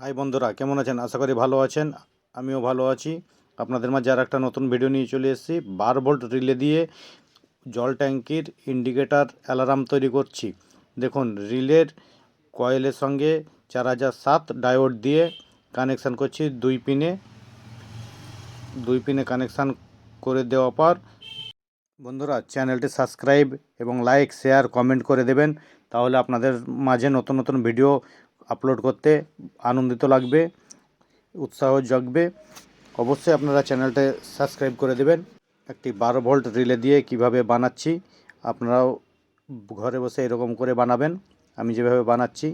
High বন্ধুরা, কেমন আছেন? আশা করি ভালো আছেন। আমিও ভালো আছি। আপনাদের মাঝে আর একটা নতুন ভিডিও নিয়ে চলে এসেছি। বার ভোল্ট রিলে দিয়ে জল ট্যাঙ্কির ইন্ডিকেটার অ্যালার্ম তৈরি করছি। দেখুন, রিলের কয়েলের সঙ্গে চার হাজার সাত ডায়োড দিয়ে কানেকশান করছি দুই পিনে। দুই পিনে কানেকশান করে দেওয়ার পর বন্ধুরা, চ্যানেলটি সাবস্ক্রাইব এবং লাইক, শেয়ার, কমেন্ট করে দেবেন। তাহলে আপনাদের মাঝে নতুন নতুন ভিডিও আপলোড করতে আনন্দিত লাগবে, উৎসাহ জাগবে। অবশ্যই আপনারা চ্যানেলটা সাবস্ক্রাইব করে দেবেন। একটি বারো ভোল্ট রিলে দিয়ে কীভাবে বানাচ্ছি, আপনারাও ঘরে বসে এরকম করে বানাবেন। আমি যেভাবে বানাচ্ছি,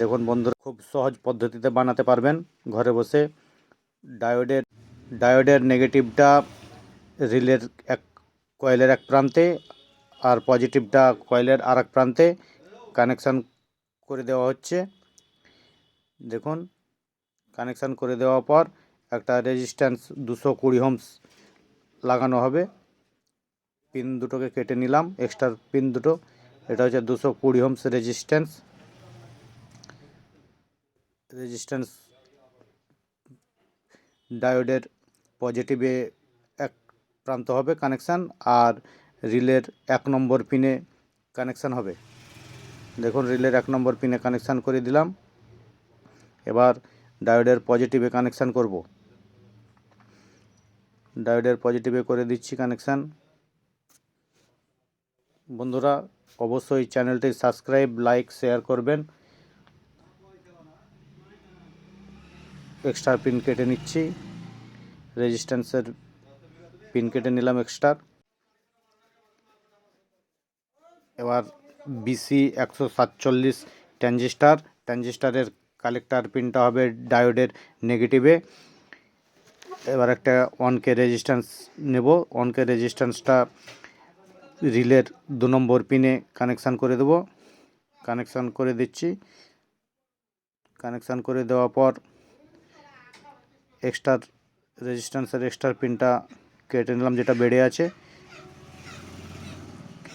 দেখুন বন্ধুরা, খুব সহজ পদ্ধতিতে বানাতে পারবেন। ঘরে বসে ডায়োডের ডায়োডের নেগেটিভটা রিলের এক, কয়েলের এক প্রান্তে আর পজিটিভটা কয়েলের আর এক প্রান্তে কানেকশান করে দেওয়া হচ্ছে। দেখুন কানেকশান করে দেওয়ার পর একটা রেজিস্ট্যান্স দুশো কুড়ি হোমস লাগানো হবে। পিন দুটোকে কেটে নিলাম এক্সট্রা পিন দুটো। এটা হচ্ছে দুশো কুড়ি হোমস রেজিস্ট্যান্স রেজিস্ট্যান্স ডায়োডের পজিটিভে এক প্রান্ত হবে কানেকশান আর রিলের এক নম্বর পিনে কানেকশান হবে। দেখুন, রিলের এক নম্বর পিনে কানেকশান করে দিলাম। এবার ডায়োডের পজিটিভে কানেকশান করব। ডায়োডের পজিটিভে করে দিচ্ছি কানেকশান। বন্ধুরা, অবশ্যই চ্যানেলটি সাবস্ক্রাইব, লাইক, শেয়ার করবেন। এক্সট্রা পিন কেটে নিচ্ছি। রেজিস্ট্যান্সের পিন কেটে নিলাম এক্সট্রা। এবার বিসি একশো সাতচল্লিশ ট্যানজিস্টার। ট্যানজিস্টারের কালেক্টার পিনটা হবে ডায়োডের নেগেটিভে এবার একটা ওয়ান কে রেজিস্ট্যান্স নেব। ওয়ান কে রেজিস্ট্যান্সটা রিলের দু নম্বর পিনে কানেকশান করে দেব। কানেকশান করে দিচ্ছি। কানেকশান করে দেওয়ার পর এক্সট্রা রেজিস্ট্যান্সের এক্সট্রা পিনটা কেটে নিলাম, যেটা বেড়ে আছে।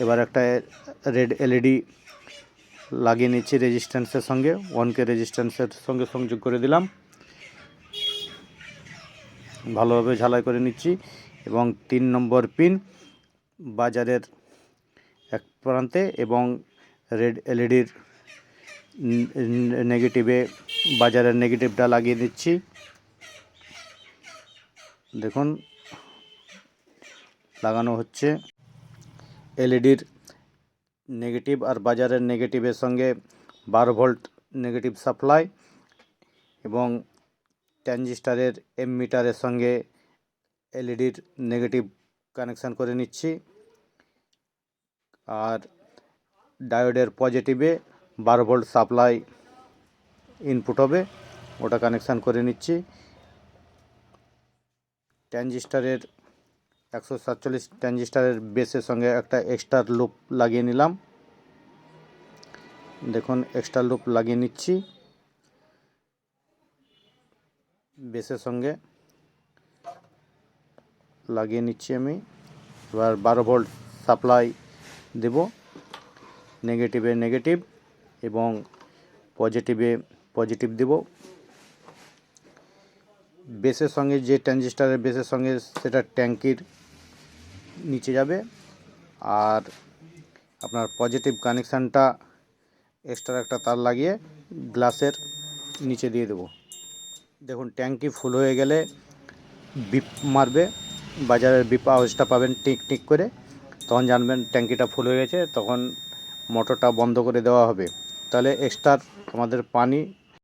এবার একটা রেড এলইডি লাগিয়ে নিচ্ছি রেজিস্ট্যান্সের সঙ্গে ওয়ান কে রেজিস্ট্যান্সের সঙ্গে সংযোগ করে দিলাম। ভালোভাবে ঝালাই করে নিচ্ছি এবং তিন নম্বর পিন বাজারের এক প্রান্তে এবং রেড এলইডির নেগেটিভে বাজারের নেগেটিভটা লাগিয়ে দিচ্ছি। দেখুন, লাগানো হচ্ছে। এলইডির নেগেটিভ আর বাজারের নেগেটিভের সঙ্গে বারো ভোল্ট নেগেটিভ সাপ্লাই এবং ট্যানজিস্টারের এম মিটারের সঙ্গে এলইডির নেগেটিভ কানেকশান করে নিচ্ছি। আর ডায়োডের পজিটিভে বারো ভোল্ট সাপ্লাই ইনপুট হবে, ওটা কানেকশান করে নিচ্ছি। ট্যানজিস্টারের একশো সাতচল্লিশ ট্রানজিস্টারের বেসের সঙ্গে একটা এক্সট্রা লুপ লাগিয়ে নিলাম। দেখুন, এক্সট্রা লুপ লাগিয়ে নিচ্ছি বেসের সঙ্গে। লাগিয়ে নিচ্ছি আমি। এবার বারো ভোল্ট সাপ্লাই দেব। নেগেটিভে নেগেটিভ এবং পজিটিভে পজিটিভ দেব। বেসের সঙ্গে যে ট্রানজিস্টারের বেসের সঙ্গে সেটা ট্যাঙ্কির নিচে যাবে আর আপনার পজিটিভ কানেকশানটা এক্সট্রা একটা তার লাগিয়ে গ্লাসের নিচে দিয়ে দেবো। দেখুন ট্যাঙ্কি ফুল হয়ে গেলে বিপ মারবে, বাজারের বিপ আওয়াজটা পাবেন টিক টিক করে। তখন জানবেন ট্যাঙ্কিটা ফুল হয়ে গেছে, তখন মোটরটা বন্ধ করে দেওয়া হবে। তাহলে এক্সট্রা আমাদের পানি